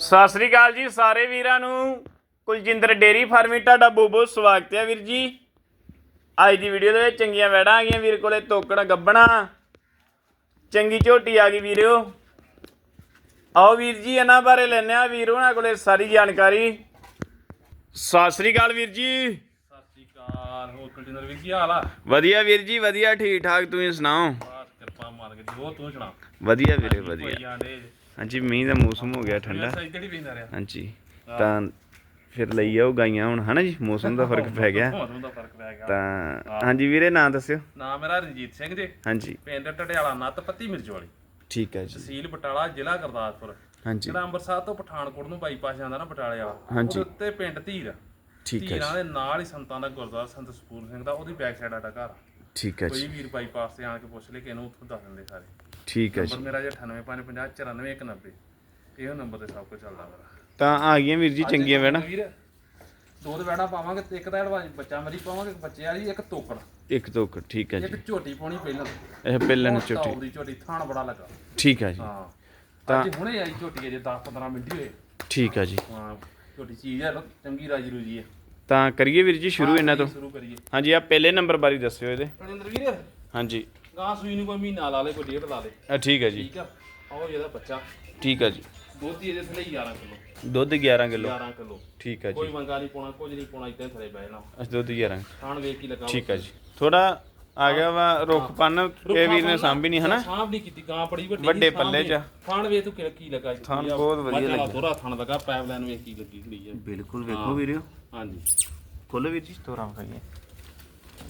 ਸਤਿ ਸ੍ਰੀ ਅਕਾਲ ਜੀ ਸਾਰੇ ਵੀਰਾਂ ਨੂੰ। ਕੁਲਜਿੰਦਰ ਡੇਰੀ ਫਾਰਮੀ ਤੁਹਾਡਾ ਬਹੁਤ ਬਹੁਤ ਸਵਾਗਤ ਹੈ ਵੀਰ ਜੀ। ਅੱਜ ਦੀ ਵੀਡੀਓ ਦੇ ਵਿੱਚ ਚੰਗੀਆਂ ਵੈੜਾਂ ਆ ਗਈਆਂ ਵੀਰ ਕੋਲੇ ਤੋਕੜ ਗੱਬਣਾ। ਚੰਗੀ ਝੋਟੀ ਆ ਗਈ ਵੀਰਿਓ ਆਓ ਵੀਰ ਜੀ ਇਹਨਾਂ ਬਾਰੇ ਲੈਣੇ ਆ ਵੀਰ ਉਹਨਾਂ ਕੋਲੇ ਸਾਰੀ ਜਾਣਕਾਰੀ। ਸਤਿ ਸ੍ਰੀ ਅਕਾਲ ਵੀਰ ਜੀ। ਸਤਿ ਸ਼੍ਰੀ ਅਕਾਲ ਹੋਰ ਕੁਲਜਿੰਦਰ ਵੀਰ ਕੀ ਹਾਲ ਆ? ਵਧੀਆ ਵੀਰ ਜੀ ਵਧੀਆ ਠੀਕ ਠਾਕ ਤੁਸੀਂ ਸੁਣਾਓ? ਬਾਸ ਕਿਰਪਾ ਮਾਲਕ ਦੀ ਹੋਰ ਤੂੰ ਸੁਣਾ? ਵਧੀਆ ਵੀਰੇ ਵਧੀਆ। ਹਾਂਜੀ ਮੀਂਹ ਦਾ ਮੌਸਮ ਹੋ ਗਿਆ ਠੰਡਾ। ਪੈਂਦਾ ਰਿਹਾ? ਹਾਂਜੀ ਤਾਂ ਫਿਰ ਲਈ ਆਓ ਗਾਈਆਂ ਹੁਣ ਹਨਾ ਜੀ? ਮੌਸਮ ਦਾ ਫ਼ਰਕ ਪੈ ਗਿਆ। ਮੌਸਮ ਦਾ ਫ਼ਰਕ ਪੈ ਗਿਆ। ਤਾਂ ਹਾਂਜੀ ਵੀਰੇ ਨਾਂ ਦੱਸਿਓ। ਨਾਮ ਮੇਰਾ ਰਣਜੀਤ ਸਿੰਘ ਜੀ। ਹਾਂਜੀ। ਪਿੰਡ ਟਟਿਆਲਾ ਨੱਤ ਪੱਤੀ ਮਿਰਚ ਵਾਲੀ। ਠੀਕ ਹੈ ਜੀ। ਤਹਿਸੀਲ ਬਟਾਲਾ ਜ਼ਿਲ੍ਹਾ ਗੁਰਦਾਸਪੁਰ। ਹਾਂਜੀ। ਜਿਹੜਾ ਅੰਮ੍ਰਿਤਸਰ ਤੋਂ ਪਠਾਨਕੋਟ ਨੂੰ ਬਾਈਪਾਸ ਜਾਂਦਾ ਨਾ ਬਟਾਲੇ ਵਾਲਾ ਹਾਂਜੀ। ਉਹਦੇ ਉੱਤੇ ਪਿੰਡ ਧੀਰ। ਠੀਕ ਹੈ ਧੀਰਾਂ ਦੇ ਨਾਲ ਹੀ ਸੰਤਾਂ ਦਾ ਗੁਰਦੁਆਰਾ ਸੰਤ ਸਪੂਰ ਸਿੰਘ ਦਾ ਉਹਦੀ ਬੈਕ ਸਾਈਡ ਸਾਡਾ ਘਰ। ਠੀਕ ਹੈ ਕੋਈ ਜੀ। ਵੀਰ ਬਾਈਪਾਸ ਤੇ ਆਣ ਕੇ ਪੁੱਛ ਲੈ ਕਿ ਇਹਨੂੰ ਉੱਥੋਂ ਦੱਸ ਦਿੰਦੇ ਸਾਰੇ। ਠੀਕ ਹੈ ਨੰਬਰ ਜੀ। ਮੇਰਾ ਜੇ 9855949190 ਇਹੋ ਨੰਬਰ ਤੇ ਸਭ ਕੁਝ ਚੱਲਦਾ ਮੇਰਾ ਤਾਂ ਆ ਗਈਆਂ ਵੀਰ ਜੀ ਚੰਗੀਆਂ ਵੈਣਾ ਵੀਰ ਦੋ ਤੇ ਬੈਣਾ ਪਾਵਾਂਗੇ ਤੇ ਇੱਕ ਤਾਂ ਐਡਵਾਂਸ ਬੱਚਾ ਮਰੀ ਪਾਵਾਂਗੇ ਇੱਕ ਬੱਚੇ ਵਾਲੀ ਇੱਕ ਤੋਕੜ। ਇੱਕ ਦੋ ਕੁ, ਠੀਕ ਹੈ ਜੀ। ਇੱਕ ਝੋਟੀ ਪਾਉਣੀ ਪਹਿਲਾਂ। ਇਹ ਪਹਿਲਾਂ ਬਹੁਤ ਝੋਟੀ। top ਦੀ ਝੋਟੀ ਥਾਣ ਬੜਾ ਲੱਗਾ। ਠੀਕ ਹੈ ਜੀ। ਹਾਂ। ਤਾਂ- ਅੱਜ ਹੁਣੇ ਆਈ ਝੋਟੀ ਅਜੇ 10 15 ਮਿੰਟ ਹੀ ਹੋਏ। ਠੀਕ ਹੈ ਜੀ। ਹਾਂ ਝੋਟੀ ਚੀਜ਼ ਹੈ ਚੰਗੀ ਰਾਜੀ ਰੂਜੀ ਹੈ। ਤਾਂ ਕਰੀਏ ਵੀਰ ਜੀ ਸ਼ੁਰੂ ਇਹਨਾਂ ਤੋਂ? ਸ਼ੁਰੂ ਕਰੀਏ। ਹਾਂਜੀ ਆ ਪਹਿਲੇ ਨੰਬਰ ਬਾਰੇ ਦੱਸਿਓ ਇਹਦੇ। ਰਣਿੰਦਰ ਵੀਰ ਹਾਂਜੀ। ਗਾਂ ਸੂਈ ਨੂੰ ਕੋਈ ਮਹੀਨਾ ਲਾ ਲੇ ਕੋਈ ਡੇਢ ਲਾ ਲੇ। ਆ ਠੀਕ ਹੈ ਜੀ। ਠੀਕ ਆ? ਆਓ ਇਹਦਾ ਬੱਚਾ। ਠੀਕ ਹੈ ਜੀ। ਦੁੱਧ ਇਹਦੇ ਥਲੇ 11 ਕਿਲੋ। ਦੁੱਧ 11 ਕਿਲੋ। 11 ਕਿਲੋ। ਠੀਕ ਹੈ ਕੋਈ ਜੀ ਮੰਗਾ ਨਹੀਂ ਪਾਉਣਾ ਕੁਝ ਨਹੀਂ ਪਾਉਣਾ ਇਦਾਂ ਥਲੇ ਬਹਿ ਜਾਣਾ। ਅਸ ਦੁੱਧ 11 ਥਾਣ ਵੇਖ ਕੀ ਲੱਗਾ ਠੀਕ ਹੈ ਜੀ। ਥੋੜਾ ਆ ਗਿਆ ਵਾ ਰੁੱਖ ਪੰਨ ਇਹ ਵੀਰ ਨੇ ਸਾਂਭੀ ਨਹੀਂ ਹਨਾ? ਸਾਂਭ ਨਹੀਂ ਕੀਤੀ ਗਾਂ ਬੜੀ ਵੱਡੀ ਪੱਲੇ। ਚ। ਥਾਣ ਵੇ ਤੂੰ ਕਿ- ਲੱਗਾ? ਥਣ ਬਹੁਤ ਵਧੀਆ ਲੱਗਾ। ਥੋੜਾ ਥਣ ਲੱਗਾ ਪਾਈਪਲਾਈਨ ਵੇਖ ਕੀ ਲੱਗੀ ਖੜੀ ਹੈ ਬਿਲਕੁਲ ਵੇਖੋ ਵੀਰਿਓ। ਹਾਂਜੀ। ਖੋਲੋ ਵੀਰ ਜੀ ਤੋਰਾ ਖਾਈਏ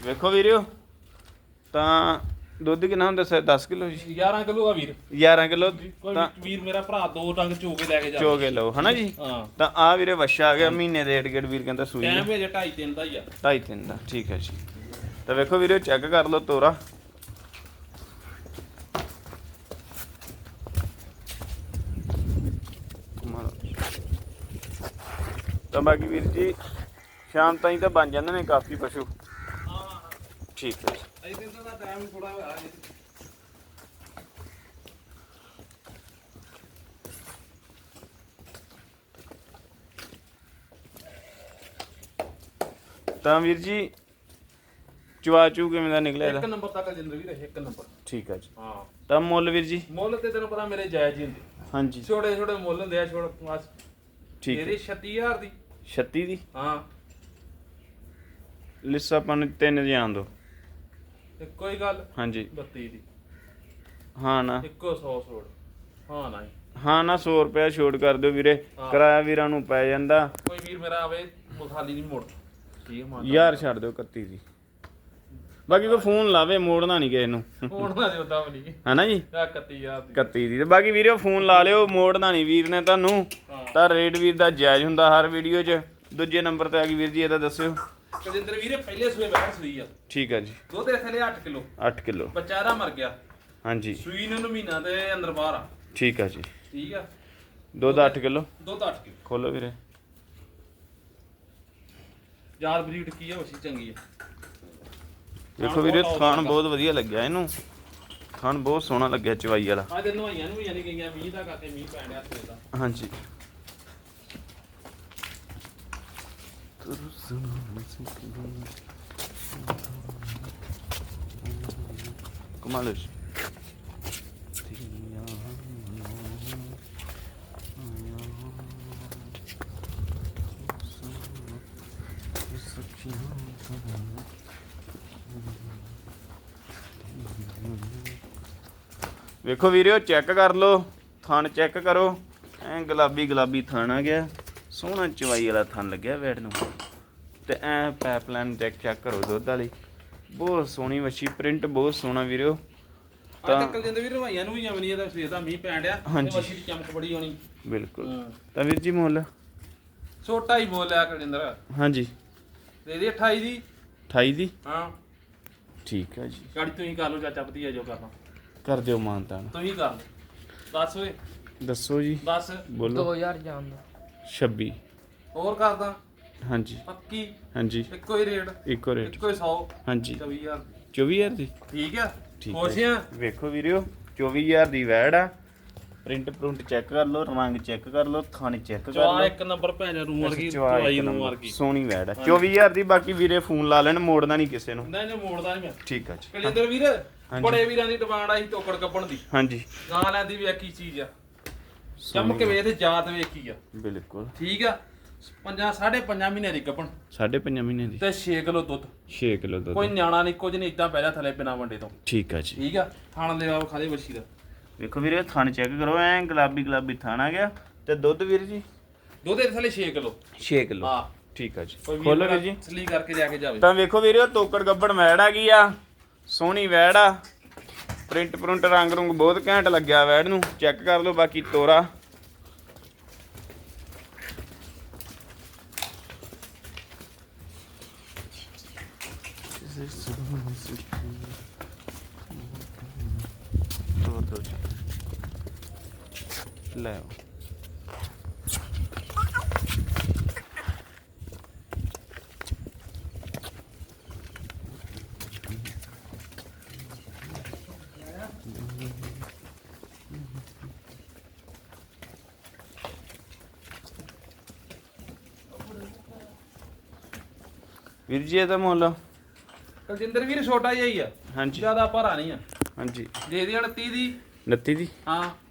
ਵੇਖੋ ਵੀਰਿਓ ਤਾਂ ਦੁੱਧ ਕਿੰਨਾ ਹੁੰਦਾ ਸਰ? 10 ਕਿਲੋ ਜੀ? 11 ਕਿਲੋ ਆ ਵੀਰ। 11 ਕਿਲੋ ਕੋਈ ਤਾਂ ਵੀਰ ਮੇਰਾ ਭਰਾ ਦੋ ਟੰਗ ਚੋ ਕੇ ਲੈ ਕੇ ਜਾ ਚੋ ਕੇ ਲਓ ਹਨਾ ਜੀ? ਹਾਂ। ਤਾਂ ਆ ਵੀਰੇ ਵੱਛਾ ਆ ਗਿਆ ਮਹੀਨੇ ਦੇ ਏਡ ਗੇੜ ਵੀਰ ਕਹਿੰਦਾ ਸੂਈ ਟਾਈਮ ਵੇ 2.5 3 ਦਾ ਹੀ ਆ। ਢਾਈ ਤਿੰਨ ਦਾ ਠੀਕ ਹੈ ਜੀ। ਤਾਂ ਵੇਖੋ ਵੀਰੇ ਚੈੱਕ ਕਰ ਲਓ ਤੋਰਾ। ਤਾਂ ਬਾਕੀ ਵੀਰ ਜੀ ਸ਼ਾਮ ਤਾਈਂ ਤਾਂ ਬਣ ਜਾਂਦੇ ਨੇ ਕਾਫੀ ਪਸ਼ੂ। ਠੀਕ ਹੈ। ਜੀ। ਅਜੇ ਦਿਨ ਦਾ ਟਾਈਮ ਥੋੜਾ ਹੋਇਆ ਜੀ ਤਾਂ ਵੀਰ ਜੀ ਚਵਾ ਚੂ ਕਿਵੇਂ ਦਾ ਨਿਕਲਿਆ ਇੱਕ ਇਹਦਾ ਨੰਬਰ ਤੱਕ ਜਿੰਦਰ ਵੀਰ ਇੱਕ ਨੰਬਰ। ਠੀਕ ਹੈ ਜੀ। ਹਾਂ। ਤਾਂ ਮੁੱਲ ਵੀਰ ਜੀ? ਮੁੱਲ ਤੇ ਤੈਨੂੰ ਪਤਾ ਮੇਰੇ ਜਾਇਜ਼ ਹੀ ਹੁੰਦੇ। ਹਾਂਜੀ। ਛੋਟੇ ਛੋਟੇ ਮੁੱਲ ਹੁੰਦੇ ਆ ਛੋੜ ਬਸ। ਠੀਕ ਹੈ। ਤੇਰੇ 36000 ਦੀ। 36 ਦੀ? ਹਾਂ। ਲਿਸਾ ਪਨ ਤਿੰਨ ਜਾਣ ਦੋ। ਇੱਕੋ ਹੀ ਗੱਲ? ਹਾਂਜੀ। 32 ਦੀ। ਹਾਂ ਨਾ। ਇੱਕੋ 100 ਛੋੜ। ਹਾਂ ਨਹੀਂ ਹਾਂ ਨਾ 100 ਰੁਪਇਆ ਛੋਟ ਕਰ ਦਿਓ ਵੀਰੇ। ਹਾਂ। ਕਿਰਾਇਆ ਵੀਰਾਂ ਨੂੰ ਪੈ ਜਾਂਦਾ। ਕੋਈ ਵੀਰ ਮੇਰਾ ਆਵੇ ਮੁਖਾਲੀ ਨਹੀਂ ਮੋੜ ਠੀਕ ਹੈ ਮਾਨ ਯਾਰ ਛੱਡ ਦਿਓ 31 ਦੀ। ਬਾਕੀ ਕੋਈ ਫੋਨ ਲਾਵੇ ਮੋੜਨਾ ਨਹੀਂ ਕਿਸੇ ਨੂੰ। ਹੁਣ ਨਾ ਦੇ ਉਦਾਂ ਵੀ ਨਹੀਂ ਹਨਾ ਜੀ? ਆ 31000 ਦੀ। 31 ਦੀ। ਤੇ ਬਾਕੀ ਵੀਰੇ ਫੋਨ ਲਾ ਲਿਓ ਮੋੜਨਾ ਨਹੀਂ ਵੀਰ ਨੇ ਤੁਹਾਨੂੰ। ਹਾਂ। ਤਾਂ ਰੇਟ ਵੀਰ ਦਾ ਜਾਇਜ਼ ਹੁੰਦਾ ਹਰ ਵੀਡੀਓ 'ਚ। ਦੂਜੇ ਨੰਬਰ ਤੇ ਆ ਗਈ ਵੀਰ ਜੀ ਇਹਦਾ ਦੱਸਿਓ। ਕਜਿੰਦਰ ਵੀਰੇ ਪਹਿਲੇ ਸੂਏ ਬੈਠ ਸੂਈ ਆ। ਠੀਕ ਹੈ ਜੀ। ਦੁੱਧ ਦੇ ਥਲੇ 8 ਕਿਲੋ। 8 ਕਿਲੋ। ਬੱਚਾ ਇਹਦਾ ਮਰ ਗਿਆ। ਹਾਂਜੀ। ਸੂਈ ਨੂੰ ਮਹੀਨਾ ਦੇ ਅੰਦਰ ਬਾਹਰ ਆ। ਠੀਕ ਹੈ ਜੀ। ਠੀਕ ਆ? ਦੁੱਧ 8 ਕਿਲੋ। ਦੁੱਧ 8 ਕਿਲੋ। ਖੋਲੋ ਵੀਰੇ। ਯਾਰ ਬਰੀਡ ਕੀ ਆ ਉਸੀ ਚੰਗੀ ਆ। ਵੇਖੋ ਵੀਰੇ ਥਾਣ ਬਹੁਤ ਵਧੀਆ ਲੱਗਿਆ ਇਹਨੂੰ। ਥਾਣ ਬਹੁਤ ਸੋਹਣਾ ਲੱਗਿਆ ਚਵਾਈ ਵਾਲਾ। ਆ ਦੇ ਨਵਾਈਆਂ ਨੂੰ ਵੀ ਯਾਨੀ ਗਈਆਂ ਮੀਂਹ ਦਾ ਕਰਕੇ ਮੀਂਹ ਪੈਣ ਡਿਆ ਸਵੇਰ ਦਾ। ਹਾਂਜੀ। ਕਮਾਲ ਹੈ ਵੇਖੋ ਵੀਰਿਓ ਚੈੱਕ ਕਰ ਲਓ। ਥਣ ਚੈੱਕ ਕਰੋ। ਐ ਗੁਲਾਬੀ ਗੁਲਾਬੀ ਥਣ ਆ ਗਿਆ। ਸੋਹਣਾ ਚਵਾਈ ਵਾਲਾ ਥਣ ਲੱਗਿਆ ਵੈੜ ਨੂੰ। ਤੇ ਐ ਪਾਈਪਲਾਈਨ ਚੈੱਕ ਚੈੱਕ ਕਰੋ ਦੁੱਧ ਵਾਲੀ। ਬਹੁਤ ਸੋਹਣੀ ਵੱਛੀ ਪ੍ਰਿੰਟ ਬਹੁਤ ਸੋਹਣਾ ਵੀਰਿਓ ਆ ਤਾਂ- ਟੱਕਲ ਜਾਂਦੇ ਵੀਰ ਨਵਾਈਆਂ ਨੂੰ ਵੀ ਜਾਵਣੀ ਇਹਦਾ ਸਵੇਰ ਦਾ ਮੀਂਹ ਪੈਣ ਡਿਆ। ਤੇ ਮੱਛੀ ਦੀ ਚਮਕ ਬੜੀ ਹੋਣੀ। ਬਿਲਕੁਲ। ਤਾਂ ਵੀਰ ਜੀ ਮੁੱਲ? ਛੋਟਾ ਹੀ ਬੋਲ ਲਿਆ ਕਲਿੰਦਰ ਹਾਂਜੀ। ਦੇ ਦੇ 28 ਦੀ। 28 ਦੀ? ਹਾਂ। ਠੀਕ ਹੈ ਜੀ। ਗਾੜੀ ਤੁਸੀਂ ਕਰ ਲਓ ਚਾਚਾ ਭਤੀਆ ਜੋ ਕਰਨਾ। ਕਰ ਦਿਓ ਮਾਨਤਾਨ। ਤੁਸੀਂ ਕਰ ਲਓ। ਦੱਸ ਓਏ। ਦੱਸੋ ਜੀ। ਦੱਸ। ਬੋਲੋ। 2000 ਜਾਣ ਦਾ 26 ਹੋਰ ਕਰਦਾ। ਹਾਂਜੀ। ਪੱਕੀ? ਹਾਂਜੀ। ਇੱਕੋ ਹੀ ਰੇਟ? ਇੱਕੋ ਰੇਟ। ਇੱਕੋ ਹੀ 100 ਹਾਂਜੀ। 24000 24000 ਦੀ? ਠੀਕ ਆ? ਠੀਕ ਹੈ ਆ? ਵੇਖੋ ਵੀਰਿਓ 24000 ਦੀ ਵੈੜ ਆ। ਪ੍ਰਿੰਟ ਪ੍ਰਿੰਟ ਚੈੱਕ ਕਰ ਲਓ ਰੰਗ ਚੈੱਕ ਕਰ ਲਓ ਥਣ ਚੈੱਕ ਕਰ ਚਵਾ ਲਓ। ਇੱਕ ਨੰਬਰ ਭੈਣ ਰੂ ਵਰਗੀ ਚਵਾ ਦਵਾਈ ਇੱਕ ਨੂੰ ਨੰਬਰ। ਵਰਗੀ। ਸੋਹਣੀ ਵੈੜ ਹੈ 24000 ਦੀ ਬਾਕੀ ਵੀਰੇ ਫੋਨ ਲਾ ਲੈਣ ਮੋੜਨਾ ਨਹੀਂ ਕਿਸੇ ਨੂੰ। ਨਹੀਂ ਨਹੀਂ ਮੋੜਦਾ ਨਹੀਂ ਮੈਂ। ਠੀਕ ਆ ਜੀ। ਕਲਿੰਦਰ ਵੀਰ ਬੜੇ ਵੀਰਾਂ ਦੀ ਡਿਮਾਂਡ ਆਈ ਟੋਕੜ ਕੱਪਣ ਦੀ। ਹਾਂਜੀ। ਗਾਂ ਲੈਂਦੀ ਵੀ ਇੱਕ ਹੀ ਚੀਜ਼ ਆ। ਚਮਕ ਵੇਖ ਤੇ ਜਾਤ ਵੇਖੀ ਆ। ਬਿਲਕੁਲ। ਠੀਕ ਆ? ਪੰਜਾਂ ਸਾਢੇ ਪੰਜਾਂ ਮਹੀਨੇ ਦੀ ਕੱਪਣ ਸਾਢੇ ਪੰਜ ਮਹੀਨੇ ਦੀ। ਤੇ 6 ਕਿਲੋ ਦੁੱਧ। 6 ਕਿਲੋ ਦੁੱਧ। ਕੋਈ ਨਿਆਣਾ ਨਹੀਂ ਕੁਝ ਨਹੀਂ ਇਦਾਂ ਪਹਿਲਾਂ ਥੱਲੇ ਬਿਨਾ ਵੰਡੇ ਤੋਂ। ਠੀਕ ਆ ਜੀ। ਠੀਕ ਆ? ਥਾਣ ਦੇ ਆਪ ਖਾਦੇ ਬੱਛੀ ਦਾ। ਵੇਖੋ ਵੀਰੇ ਥਣ ਚੈੱਕ ਕਰੋ ਐ ਗੁਲਾਬੀ ਗੁਲਾਬੀ ਥਣ ਆ ਗਿਆ। ਤੇ ਦੁੱਧ ਵੀਰ ਜੀ? ਦੁੱਧ ਦੇ ਥੱਲੇ 6 ਕਿਲੋ। 6 ਕਿਲੋ। ਹਾਂ। ਠੀਕ ਆ ਜੀ। ਖੋਲੋ ਵੀਰ ਜੀ। ਸਲੀ ਕਰਕੇ ਜਾ ਕੇ ਜਾਵੇ। ਤਾਂ ਵੇਖੋ ਵੀਰੇ ਉਹ ਤੋਕੜ ਗੱਬੜ ਵੈੜ ਆ ਗਈ ਆ। ਸੋਹਣੀ ਵੈੜ ਆ। ਪ੍ਰਿੰਟ ਪ੍ਰਿੰਟ ਰੰਗ ਰੁੰਗ ਬਹੁਤ ਘੈਂਟ ਲੱਗਿਆ ਵੈੜ ਨੂੰ। ਚੈੱਕ ਕਰ ਲਓ ਬਾਕੀ ਤੋਰ ਦੋ ਜੀ। ਲੈ ਆਓ। ਵੀਰ ਜੀ ਇਹਦਾ ਮੁੱਲ। ਕਲਜਿੰਦਰ ਵੀਰ ਛੋਟਾ ਜਿਹਾ ਹੀ ਆ। ਹਾਂਜੀ। ਜ਼ਿਆਦਾ ਭਾਰਾ ਨਹੀਂ ਆ। ਹਾਂਜੀ। ਦੇ ਦੀ 29 ਦੀ। 29 ਦੀ? ਹਾਂ।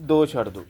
ਦੋ ਛੱਡ ਦੋ।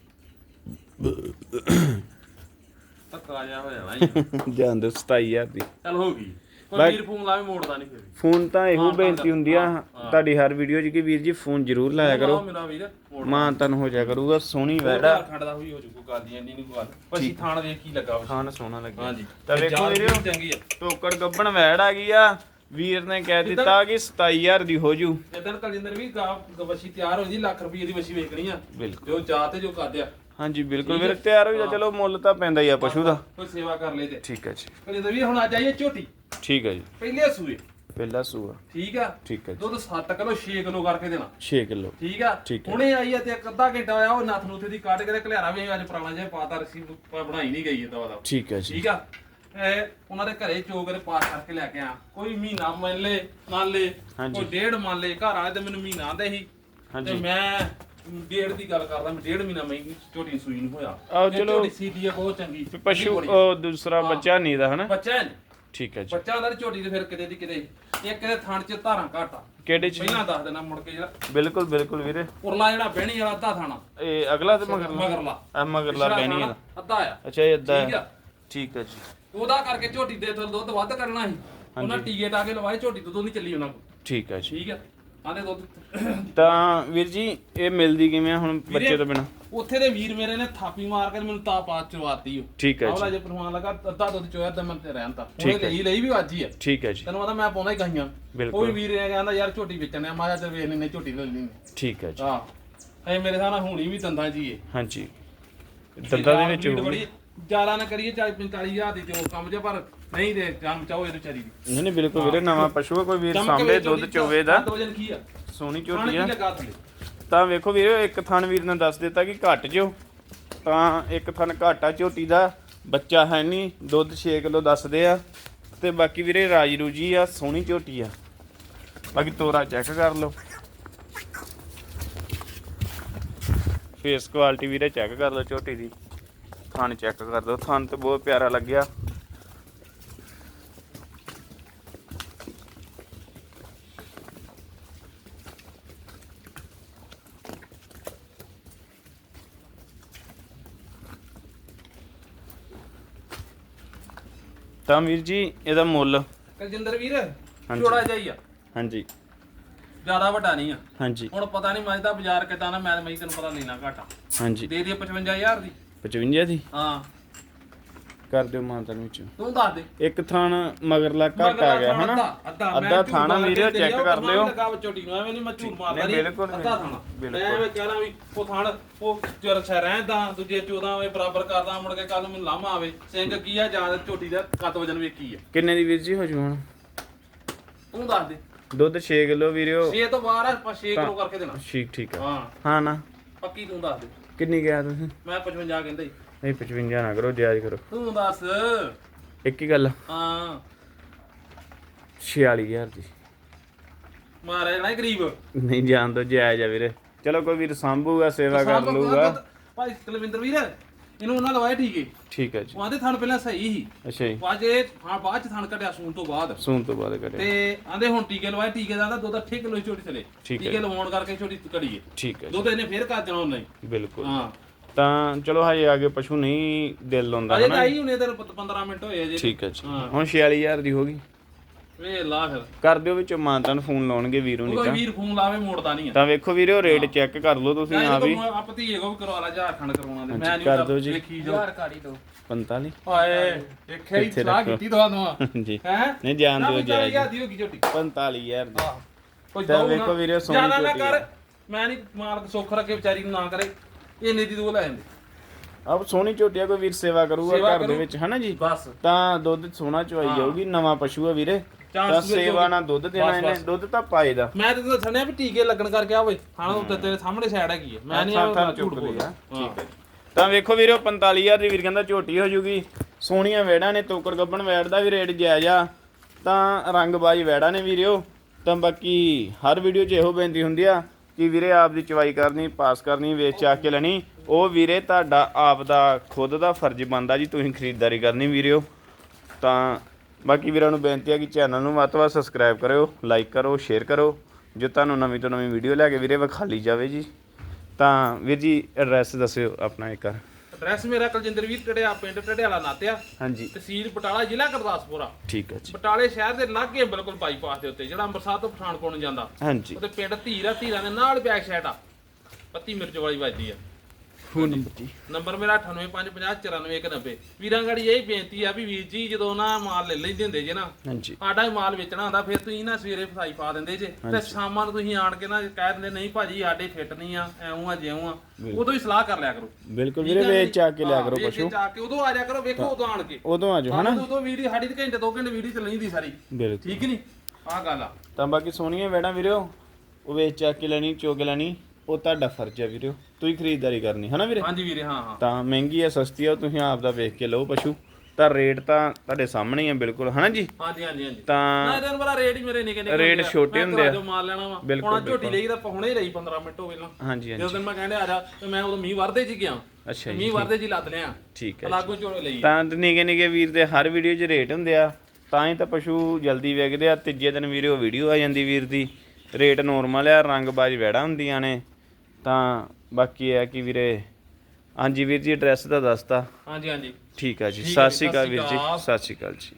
ਧੱਕਾ ਜਾ ਹੋ ਜਾਣਾ ਜੀ। ਜਾਣ ਦੋ 27000 ਦੀ। ਚੱਲ ਹੋ ਗਈ। ਕੋਈ ਬਾਈ- ਵੀਰ ਫੋਨ ਲਾਵੇ ਮੋੜਦਾ ਨਹੀਂ ਫਿਰ ਫੋਨ ਤਾਂ ਇਹੋ ਬੇਨਤੀ ਹੁੰਦੀ ਆ। ਤੁਹਾਡੀ ਹਰ ਵੀਡੀਓ 'ਚ ਕਿ ਵੀਰ ਜੀ ਫੋਨ ਜ਼ਰੂਰ ਲਾਇਆ ਕਰੋ। ਮੇਰਾ ਵੀਰ ਮੋੜ। ਮਾਂ ਤਨ ਹੋ ਜਾ ਕਰੂਗਾ ਸੋਹਣੀ ਵੈੜਾ ਵੈੜਾ ਖੜਦਾ ਹੋਈ ਹੋ ਜੂ ਕੋਈ ਗੱਲ ਨਹੀਂ ਇੰਨੀ ਨਹੀਂ ਗੱਲ। ਪਛੀ ਥਾਣ ਵੇਖ ਕੀ ਲੱਗਾ ਵਾ ਸੋਹਣਾ ਲੱਗਿਆ। ਹਾਂਜੀ। ਤਾਂ ਵੇਖੋ ਜਾਨ ਵੀਰੇ ਵੀ ਚੰਗੀ ਆ। ਟੋਕੜ ਗੱਬਣ ਵੈੜ ਆ ਗਈ ਆ। ਵੀਰ ਨੇ ਕਹਿ ਦਿੱਤਾ ਕਿ 27000 ਦੀ ਹੋ ਜੂ। ਜਦੋਂ ਕਲਜਿੰਦਰ ਵੀ ਗਾ ਵਸ਼ੀ ਤਿਆਰ ਹੋ ਜੀ ਲੱਖ ਰੁਪਏ ਦੀ ਵਸ਼ੀ ਵੇਚਣੀ ਆ। ਬਿਲਕੁਲ। ਜੋ ਜਾ ਤੇ ਜੋ ਕਾਦਿਆ ਹਾਂਜੀ ਬਿਲਕੁਲ। ਵੀਰ ਤਿਆਰ ਹੋ ਜਾ ਚਲੋ ਮੁੱਲ ਤਾਂ ਪੈਂਦਾ ਹੀ ਆ ਪਸ਼ੂ ਦਾ। ਕੋਈ ਸੇਵਾ ਕਰ ਲੈ ਤੇ। ਠੀਕ ਹੈ ਜੀ। ਕਲਜਿੰਦਰ ਵੀ ਹੁਣ ਆ ਜਾਈਏ ਝੋਟੀ। ਠੀਕ ਹੈ ਜੀ। ਪਹਿਲੇ ਸੂਏ। ਪਹਿਲਾ ਸੂਆ। ਠੀਕ ਆ? ਠੀਕ ਹੈ ਜੀ। ਦੁੱਧ 7 ਕਿਲੋ 6 ਕਿਲੋ ਕਰਕੇ ਦੇਣਾ। 6 ਕਿਲੋ। ਠੀਕ ਆ। ਹੁਣੇ ਆਈ ਆ ਤੇ ਇੱਕ ਅੱਧਾ ਘੰਟਾ ਹੋਇਆ ਉਹ ਨੱਥ ਨੂਥੇ ਦੀ ਕੱਢ ਕੇ ਤੇ ਘਲਿਆਰਾ ਵੀ ਅੱਜ ਪੁਰਾਣਾ ਜਿਹਾ ਪਾਤਾ ਰਸੀਦ ਬਣਾਈ ਨਹੀਂ ਗਈ ਇਹ ਦਵਾ ਦਾ ਠੀਕ ਹੈ ਜੀ। ਠੀਕ ਆ? ਉਹਨਾਂ ਦੇ ਘਰੇ ਚੋਗ ਦੇ ਪਾਸ ਕਰਕੇ ਲੈ ਕੇ ਆ। ਕੋਈ ਮਹੀਨਾ ਮੰਨ ਲੈ ਮੰਨ ਲੈ। ਕੋਈ ਡੇਢ ਮੰਨ ਲੈ ਘਰ ਵਾਲੇ ਤੇ ਮੈਨੂੰ ਮਹੀਨਾ ਆਂਦੇ ਸੀ। ਤੇ ਮੈਂ ਡੇਢ ਦੀ ਗੱਲ ਕਰਦਾ ਮੈਂ ਡੇਢ ਮਹੀਨਾ ਮੈਂ ਝੋਟੀ ਸੂਈ ਨੂੰ ਹੋਇਆ। ਆਹੋ ਚਲੋ। ਝੋਟੀ ਸੀਦੀ ਆ ਬਹੁਤ ਚੰਗੀ। ਪਸ਼ੂ ਦੂਸਰਾ ਬੱਚਾ ਨਹੀਂ ਦਾ ਹਨਾ? ਬੱਚਾ। ਠੀਕ ਹੈ ਜੀ। ਬੱਚਾ ਉਹਦਾ ਝੋਟੀ ਤੇ ਫਿਰ ਕਿਤੇ ਦੀ ਕਿਤੇ। ਇੱਕ ਦੇ ਥਣ ਚ ਧਾਰਾਂ ਘਾਟ ਕਿਹੜੇ ਚ? ਪਹਿਲਾਂ ਦੱਸ ਦੇਣਾ ਮੁੜ ਕੇ ਜਿਹੜਾ ਬਿਲਕੁਲ ਬਿਲਕੁਲ ਵੀਰੇ। ਉਰਲਾ ਜਿਹੜਾ ਬਹਿਣੀ ਵਾਲਾ ਅੱਧਾ ਥਾਣਾ। ਇਹ ਅਗਲਾ ਤੇ ਮਗਰਲਾ? ਮਗਰਲਾ। ਆ ਮਗਰਲਾ ਪਿਛਲਾ ਬੈਣੀ ਥਾਣਾ ਅੱਧਾ ਆ। ਅੱਛਾ ਇਹ ਅੱਧਾ ਠੀਕ ਹੈ। ਆ। ਠੀਕ ਹੈ ਜੀ। ਉਹਦਾ ਕਰਕੇ ਝੋਟੀ ਦੇ ਤੋਂ ਦੁੱਧ ਵੱਧ ਕਰਨਾ ਸੀ। ਉਹਨਾਂ ਟੀਕੇ ਟਾਕੇ ਲਵਾਏ ਝੋਟੀ ਤੋਂ ਦੁੱਧ ਨਹੀਂ ਚੱਲੀ ਉਹਨਾਂ ਕੋਲ। ਠੀਕ ਹੈ ਜੀ। ਠੀਕ ਆ ਆਂਦੇ ਦੁੱਧ। ਤਾਂ ਵੀਰ ਜੀ ਇਹ ਮਿਲਦੀ ਕਿਵੇਂ ਆ ਹੁਣ ਬੱਚੇ ਤੋਂ ਬਿਨਾ? ਉੱਥੇ ਦੇ ਵੀਰ ਮੇਰੇ ਨੇ ਥਾਪੀ ਮਾਰ ਕੇ ਮੈਨੂੰ ਤਾਂ ਪਾ ਚਵਾਤੀ ਉਹ। ਠੀਕ ਹੈ ਜੀ। ਜੇ ਪਰਵਾਨ ਲਗਾ ਅੱਧਾ ਦੁੱਧ ਚੋਇਆ ਤਾਂ ਮੈਂ ਤੇ ਰਹਿਣ ਤਾਂ। ਉਹਨੇ ਹੈ। ਲਈ ਲਈ ਵੀ ਅੱਜ ਹੀ ਆ। ਠੀਕ ਹੈ ਜੀ। ਤੈਨੂੰ ਪਤਾ ਮੈਂ ਪਾਉਂਦਾ ਹੀ। ਉਹ ਵੀ ਵੀਰ ਨੇ ਕਹਿੰਦਾ ਯਾਰ ਝੋਟੀ ਵੇਚਣੇ ਆ ਮੈਂ ਕਿਹਾ ਚੱਲ ਵੇਚ ਲੈਨੇ ਝੋਟੀ ਲੈ ਲੈਣੀ ਠੀਕ ਹੈ ਜੀ। ਆ ਐ ਮੇਰੇ ਸਾਹ ਨਾਲ ਹੁਣੀ ਵੀ ਦੰਦਾਂ ਜੀ ਹਾਂਜੀ। ਦੰਦਾਂ ਦੇ ਵਿੱਚ ਹੋਊਗੀ ਜ਼ਿਆਦਾ ਨਾ ਕਰੀਏ 40 45000 ਦੀ ਜੋ ਕੰਮ ਜੇ ਪਰ ਨਹੀਂ ਦੇ ਕੰਮ ਚਾਹੋ ਇਹ ਵਿਚਾਰੀ ਦੀ। ਨਹੀਂ ਨਹੀਂ ਬਿਲਕੁਲ ਵੀਰੇ ਨਵਾਂ ਪਸ਼ੂ ਆ ਕੋਈ ਵੀਰ ਸਾਹਮਣੇ ਦੁੱਧ ਚੋਵੇ ਦਾ। ਦੋ ਦਿਨ ਕੀ ਆ? ਸੋਹਣੀ ਖਾਣ ਝੋਟੀ ਕੀ ਆ ਲੱਗਾ ਥਲੇ। ਤਾਂ ਵੇਖੋ ਵੀਰੇ ਇੱਕ ਥਣ ਵੀਰ ਨੇ ਦੱਸ ਦਿੱਤਾ ਕਿ ਘੱਟ ਜਿਓ। ਤਾਂ ਇੱਕ ਥਣ ਘਾਟਾ ਝੋਟੀ ਦਾ। ਬੱਚਾ ਹੈ ਨਹੀਂ ਦੁੱਧ 6 ਕਿਲੋ ਦੱਸਦੇ ਆ। ਤੇ ਬਾਕੀ ਵੀਰੇ ਰਾਜੀ ਰੂਜੀ ਆ ਸੋਹਣੀ ਝੋਟੀ ਆ। ਬਾਕੀ ਤੋਰਾ ਚੈੱਕ ਕਰ ਲਓ। ਫੇਸ ਕੁਆਲਿਟੀ ਵੀਰੇ ਚੈੱਕ ਕਰ ਲਓ ਝੋਟੀ ਦੀ। ਥਣ ਚੈੱਕ ਕਰ ਦਿਓ ਥਣ ਤੇ ਬਹੁਤ ਪਿਆਰਾ ਲੱਗਿਆ। ਤਾਂ ਵੀਰ ਜੀ ਇਹਦਾ ਮੁੱਲ। ਕਲਜਿੰਦਰ ਵੀਰ ਹਾਂਜੀ। ਛੋੜਾ ਜਾਈ ਆ। ਹਾਂਜੀ। ਜ਼ਿਆਦਾ ਵੱਡਾ ਨਹੀਂ ਆ। ਹਾਂਜੀ। ਹੁਣ ਪਤਾ ਨਹੀਂ ਮੈਂ ਦਾ ਬਾਜ਼ਾਰ ਕਿਦਾਂ ਨਾ ਮੈਂ ਮੈਂ ਤੈਨੂੰ ਪਤਾ ਲੈਣਾ ਘਾਟਾ। ਹਾਂਜੀ। ਦੇ ਦੇ 55000 ਦੀ। 55 ਦੀ? ਹਾਂ। ਕਰ ਦਿਓ ਮਾਨਤਨ ਵਿੱਚ। ਤੂੰ ਦੱਸ ਦੇ। ਇੱਕ ਥਣ ਮਗਰਲਾ ਘੱਟ ਆ ਗਿਆ ਹਨਾ? ਅੱਧਾ ਥਾਣਾ ਕੇ ਚੈੱਕ ਕਰ ਲਿਓ। ਲਗਾ ਵਿੱਚ ਝੋਟੀ ਨੂੰ ਐਵੇਂ ਨਹੀਂ ਮੈਂ ਝੂਠ ਮਾਰਦਾ ਨਹੀਂ, ਨਹੀਂ ਬਿਲਕੁਲ ਨਹੀਂ। ਅੱਧਾ ਥਾਣਾ। ਬਿਲਕੁਲ। ਮੈਂ ਐਵੇਂ ਕਹਿਣਾ ਵੀ ਉਹ ਥਾਣ ਉਹ ਜਰ ਛਾ ਰਹਿੰਦਾ ਦੂਜੇ 14 ਵੇ ਬਰਾਬਰ ਕਰਦਾ ਮੁੜ ਕੇ ਕੱਲ ਨੂੰ ਮੈਨੂੰ ਲਾਮਾ ਆਵੇ। ਸਿੰਘ ਕੀ ਆ ਜਾਂ ਝੋਟੀ ਦਾ ਕੱਦ ਵਜਨ ਵੀ ਕੀ ਆ। ਕਿੰਨੇ ਦੀ ਵੀਰ ਜੀ ਹੋ ਜੂ ਹੁਣ? ਤੂੰ ਦੱਸ ਦੇ। ਦੁੱਧ 6 ਕਿਲੋ ਵੀਰਿਓ। 6 ਤੋਂ ਬਾਹਰ ਆਪਾਂ 6 ਕਿਲੋ ਕਰਕੇ ਦੇਣਾ। ਠੀਕ ਠੀਕ ਆ। ਹਾਂ। ਹਾਂ ਨਾ। ਪੱਕੀ ਤੂੰ ਦੱਸ ਦੇ। ਕਿੰਨੀ ਗਿਆ ਤੁਸੀਂ? ਮੈਂ 55 ਕਹਿੰਦਾ ਈ। ਨਹੀਂ 55 ਨਾ ਕਰੋ ਜਾਇਜ਼ ਕਰੋ। ਤੂੰ ਦੱਸ। ਇੱਕ ਹੀ ਗੱਲ। ਹਾਂ। 46000 ਦੀ। ਮਾਰਿਆ ਜਣਾ ਗਰੀਬ। ਨਹੀਂ ਜਾਣ ਦੋ ਜਾਇਜ਼ ਆ ਵੀਰੇ। ਚਲੋ ਕੋਈ ਵੀਰ ਸੰਭੂਗਾ ਸੇਵਾ ਕਰ ਲੂਗਾ ਭਾਈ ਕੁਲਵਿੰਦਰ ਵੀਰ। ਇਹਨੂੰ ਉਹਨਾਂ ਲਵਾਏ ਠੀਕ ਹੈ ਠੀਕ ਹੈ ਜੀ। ਉਹ ਆਂਦੇ ਥਣ ਪਹਿਲਾਂ ਸਹੀ ਸੀ। ਅੱਛਾ ਜੀ। ਇਹ ਹਾਂ ਬਾਅਦ ਚ ਥਣ ਕੱਢਿਆ ਸੂਣ ਤੋਂ ਬਾਅਦ। ਸੂਨ ਤੋਂ ਬਾਅਦ ਕਰਿਆ ਤੇ ਆਂਦੇ ਹੁਣ ਟੀਕੇ ਲਵਾਏ ਟੀਕੇ ਦਾ ਦੁੱਧ 8 ਕਿਲੋ ਛੋਟੀ ਥਲੇ। ਠੀਕ ਹੈ। ਟੀਕੇ ਲਵਾਉਣ ਕਰਕੇ ਛੋਟੀ ਕੜੀਏ। ਠੀਕ ਹੈ ਜੀ। ਦੁੱਧ ਇਹਨੇ ਫੇਰ ਕਰ ਦੇਣਾ ਉਹਨੇ। ਬਿਲਕੁਲ। ਹਾਂ। ਤਾਂ ਚਲੋ ਹਜੇ ਆਗੇ ਪਸ਼ੂ ਨਹੀਂ ਦਿਲ ਲਾਉਂਦਾ ਅਜੇ ਤਾਂ ਹਨਾ ਆਈ ਹੁਣੇ ਤੇ 15 ਮਿੰਟ ਹੋਏ ਅਜੇ ਠੀਕ ਹੈ ਜੀ। ਹੁਣ 46000 ਦੀ ਹੋ ਗਈ। ਵੇ ਲਾ ਫਿਰ। ਕਰ ਦਿਓ ਵਿੱਚੋਂ ਮਾਨਤਾ ਨੂੰ ਫੋਨ ਲਾਉਣਗੇ ਵੀਰੋ ਨਹੀਂ ਕੋਈ ਤਾਂ। ਵੀਰ ਫੋਨ ਲਾਵੇ ਮੋੜਦਾ ਨਹੀਂ ਆ। ਤਾਂ ਵੇਖੋ ਵੀਰੇ ਰੇਟ ਚੈੱਕ ਕਰ ਲਓ ਤੁਸੀਂ ਆ ਵੀ ਆਪ ਧੀਏ ਕੋ ਵੀ ਕਰਵਾ ਲਾ ਝਾਰਖੰਡ ਕਰਵਾਉਣਾ ਤੇ ਮੈਂ ਨਹੀਂ ਕਰ ਦਿਓ ਜੀ। ਵੇਖੀ ਜੋ ਯਾਰ ਕਾੜੀ ਦੋ 45 ਹਾਏ ਵੇਖਿਆ ਹੀ ਇੱਥੇ ਸਲਾਹ ਰੱਖੋ। ਕੀਤੀ ਦਵਾ ਦਵਾ ਜੀ ਹੈ? ਨਹੀਂ ਜਾਣ ਦਿਓ ਜਾਇਜ਼। ਦੀ ਝੋਟੀ। 45000 ਦੀ। ਕੋਈ ਤਾਂ ਦਊ ਵੇਖੋ ਨਾ। ਵੀਰੇ, ਸੋਹਣੀ ਜ਼ਿਆਦਾ ਨਾ ਝੋਟੀ ਕਰ। ਆ। ਮੈਂ ਨਹੀਂ ਮਾਲਕ ਸੁੱਖ ਰੱਖੇ ਵਿਚਾਰੀ ਨੂੰ ਨਾ ਕਰੇ। ਇਹਨੇ ਦੀ ਦੋ ਲੈ ਜਾਂਦੇ। ਆਪ ਸੋਹਣੀ ਝੋਟੀਆ ਕੋਈ ਵੀਰ ਸੇਵਾ ਕਰੂਗਾ ਘਰ ਦੇ। ਵਿੱਚ ਹਨਾ ਜੀ? ਬਸ। ਤਾਂ ਦੁੱਧ ਸੋਹਣਾ ਚਵਾਈ ਜਾਊਗੀ ਨਵਾਂ ਪਸ਼ੂ ਆ ਵੀਰੇ। ਤਾਂ ਸੇਵਾ ਨਾਲ ਦੁੱਧ ਦੇਣਾ ਇਹਨੇ। ਦੁੱਧ ਤਾਂ ਪਾਏਦਾ ਮੈਂ ਤੇ ਤਾਂ ਸੁਣਿਆ ਵੀ ਟੀਕੇ ਲੱਗਣ ਕਰਕੇ ਆ ਓਏ ਹਾਂ ਉੱਤੇ ਤੇਰੇ ਸਾਹਮਣੇ ਸਾਈਡ ਹੈਗੀ ਹੈ ਮੈਂ ਨਹੀਂ ਥਾਂ ਝੂਠ ਚੁੱਕ ਲਈ ਬੋਲਦਾ। ਆ। ਠੀਕ ਹੈ ਜੀ। ਤਾਂ ਵੇਖੋ ਵੀਰੋ 45000 ਦੀ ਵੀਰ ਕਹਿੰਦਾ ਝੋਟੀ ਹੋ ਜੂਗੀ। ਸੋਹਣੀਆਂ ਵੇੜਾਂ ਨੇ ਤੋਕੜ ਗੱਬਣ ਵੈੜ ਦਾ ਵੀ ਰੇਟ ਜਾਇਜ਼ ਆ। ਤਾਂ ਰੰਗਬਾਜ਼ ਵੈੜਾਂ ਨੇ ਵੀਰਿਓ। ਤਾਂ ਬਾਕੀ ਹਰ ਵੀਡੀਓ 'ਚ ਇਹੋ ਬੇਨਤੀ ਹੁੰਦੀ ਆ ਕਿ ਵੀਰੇ ਆਪ ਦੀ ਚਵਾਈ ਕਰਨੀ ਪਾਸ ਕਰਨੀ ਵੇਚ ਚਾ ਕੇ ਲੈਣੀ। ਉਹ ਵੀਰੇ ਤੁਹਾਡਾ ਆਪ ਦਾ ਖੁਦ ਦਾ ਫਰਜ਼ ਬਣਦਾ ਜੀ ਤੁਸੀਂ ਖਰੀਦਦਾਰੀ ਕਰਨੀ ਵੀਰਿਓ। ਤਾਂ ਬਾਕੀ ਵੀਰਾਂ ਨੂੰ ਬੇਨਤੀ ਹੈ ਕਿ ਚੈਨਲ ਨੂੰ ਵੱਧ ਸਬਸਕ੍ਰਾਈਬ ਕਰਿਓ ਲਾਈਕ ਕਰੋ ਸ਼ੇਅਰ ਕਰੋ ਜੋ ਤੁਹਾਨੂੰ ਨਵੀਂ ਤੋਂ ਨਵੀਂ ਵੀਡੀਓ ਲੈ ਕੇ ਵੀਰੇ ਵਿਖਾਲੀ ਜਾਵੇ ਜੀ। ਤਾਂ ਵੀਰ ਜੀ ਐਡਰੈਸ ਦੱਸਿਓ ਆਪਣਾ ਇੱਕ ਐਡਰੈਸ ਮੇਰਾ ਕੁਲਜਿੰਦਰ ਵੀਰ ਟੜਿਆ ਪਿੰਡ ਟੜਿਆਲਾ ਨਾਤਿਆ। ਹਾਂਜੀ। ਤਹਿਸੀਲ ਬਟਾਲਾ ਜ਼ਿਲ੍ਹਾ ਗੁਰਦਾਸਪੁਰ। ਠੀਕ ਹੈ ਜੀ। ਬਟਾਲੇ ਸ਼ਹਿਰ ਦੇ ਲਾਗੇ ਬਿਲਕੁਲ ਬਾਈਪਾਸ ਦੇ ਉੱਤੇ ਜਿਹੜਾ ਅੰਮ੍ਰਿਤਸਰ ਤੋਂ ਪਠਾਨਕੋਟ ਨੂੰ ਜਾਂਦਾ। ਹਾਂਜੀ। ਉਹਦੇ ਪਿੰਡ ਧੀਰਾ ਧੀਰਾ ਦੇ ਨਾਲ ਬੈਕ ਸਾਈਡ ਆ। ਪੱਤੀ ਮਿਰਚ ਵਾਲੀ ਵੱਜਦੀ ਆ। ਫੋਨ ਨੰਬਰ ਜੀ। ਨੰਬਰ ਮੇਰਾ 9855949190 ਵੀਰਾਂ ਗੜੀ ਇਹ ਬੇਨਤੀ ਆ ਵੀ ਵੀਰ ਜੀ ਜਦੋਂ ਨਾ ਮਾਲ ਲੈ ਲੈਂਦੇ ਹੁੰਦੇ ਜੇ ਨਾ ਹਾਂਜੀ। ਸਾਡਾ ਹੀ ਮਾਲ ਵੇਚਣਾ ਹੁੰਦਾ ਫਿਰ ਤੁਸੀਂ ਨਾ ਸਵੇਰੇ ਫਸਾਈ ਪਾ ਦਿੰਦੇ ਜੇ। ਤੇ ਸ਼ਾਮਾਂ ਨੂੰ ਤੁਸੀਂ ਆਣ ਕੇ ਨਾ ਕਹਿ ਦਿੰਦੇ ਨਹੀਂ ਭਾਜੀ ਸਾਡੇ ਫਿੱਟ ਨਹੀਂ ਆ ਐਉਂ ਆ ਜਿਉਂ ਆ। ਉਦੋਂ ਹੀ ਸਲਾਹ ਕਰ ਲਿਆ ਕਰੋ। ਬਿਲਕੁਲ ਵੀਰੇ ਵੇਚ ਚਾ ਕੇ ਲਿਆ ਕਰੋ ਵੇਚ ਪਸ਼ੂ। ਚਾ ਕੇ ਉਦੋਂ ਆ ਜਾ ਕਰੋ ਵੇਖੋ ਉਦੋਂ ਆਣ ਕੇ। ਉਦੋਂ ਆ ਜਾਓ ਹਨਾ? ਉਦੋਂ ਵੀਡੀਓ ਸਾਡੀ ਤੇ ਘੰਟੇ ਦੋ ਘੰਟੇ ਵੀਡੀਓ ਚੱਲਣੀ ਦੀ ਸਾਰੀ। ਬਿਲਕੁਲ। ਠੀਕ ਨਹੀਂ? ਆਹ ਗੱਲ ਆ। ਤਾਂ ਬਾਕੀ ਸੋਹਣੀਆਂ ਵੇੜਾਂ ਵੀਰਿਓ ਉਹ ਵੇਚ ਚਾ ਕੇ ਲੈਣੀ ਚੋਗ ਲੈਣੀ। ਉਹ ਤੁਹਾਡਾ ਫਰਜ਼ ਹੈ ਵੀਰਿਓ ਤੁਸੀਂ ਖਰੀਦਦਾਰੀ ਕਰਨੀ ਹਨਾ ਵੀਰੇ? ਹਾਂਜੀ ਵੀਰੇ ਹਾਂ ਹਾਂ। ਤਾਂ ਮਹਿੰਗੀ ਹੈ ਸਸਤੀ ਹੈ ਉਹ ਤੁਸੀਂ ਆਪ ਦਾ ਵੇਖ ਕੇ ਲਓ ਪਸ਼ੂ। ਤਾਂ ਰੇਟ ਤਾਂ ਤੁਹਾਡੇ ਸਾਹਮਣੇ ਹੀ ਹੈ ਬਿਲਕੁਲ ਹਨਾ ਜੀ? ਹਾਂਜੀ ਹਾਂਜੀ ਹਾਂਜੀ। ਤਾਂ ਨਾ ਇਹਦੇ ਵਾਲਾ ਰੇਟ ਹੀ ਮੇਰੇ ਨਿੱਕੇ ਨਿੱਕੇ ਰੇਟ। ਛੋਟੇ ਮੈਂ ਹੁੰਦੇ ਆ। ਚੋਂ ਮਾਲ ਲੈਣਾ ਵਾ। ਬਿਲਕੁਲ, ਹੁਣ ਆਹ ਝੋਟੀ। ਲਈ ਤਾਂ ਹੁਣੇ ਹੀ ਰਹੀ 15 ਮਿੰਟ ਹੋ ਗਏ ਨਾ। ਹਾਂਜੀ ਜਦੋਂ ਹਾਂਜੀ। ਦਿਨ ਮੈਂ ਕਹਿੰਦੇ ਆ ਜਾ ਤੇ ਮੈਂ ਉਦੋਂ ਮੀਂਹ ਵਰਦੇ ਹੀ ਗਿਆ। ਅੱਛਾ ਜੀ ਮੀਂਹ ਵਰਦੇ ਹੀ ਲੱਦ ਲਿਆ। ਠੀਕ ਹੈ ਲਾਗੋ ਝੋਲੇ ਲਈ। ਤਾਂ ਨਿਗੇ ਨਿਗੇ ਵੀਰ ਦੇ ਹਰ ਵੀਡੀਓ 'ਚ ਰੇਟ ਹੁੰਦੇ ਆ। ਤਾਂ ਹੀ ਤਾਂ ਪਸ਼ੂ ਜਲਦੀ ਵਿਕਦੇ ਆ। ਤੀਜੇ ਦਿਨ ਵੀਡੀਓ ਵੀਡੀਓ ਆ ਜਾਂਦੀ ਵੀਰ ਦੀ। ਰੇਟ ਨੋਰਮਲ ਆ ਰੰਗਬਾਜ਼ ਵੈੜਾਂ ਹੁੰਦੀਆਂ ਨੇ। ਤਾਂ ਬਾਕੀ ਇਹ ਹੈ ਕਿ ਵੀਰੇ ਹਾਂਜੀ ਵੀਰ ਜੀ ਐਡਰੈਸ ਦਾ ਦੱਸਤਾ। ਹਾਂਜੀ ਹਾਂਜੀ। ਠੀਕ ਆ ਜੀ। ਸਤਿ ਸ਼੍ਰੀ ਅਕਾਲ ਵੀਰ ਜੀ। ਸਤਿ ਸ਼੍ਰੀ ਅਕਾਲ ਜੀ।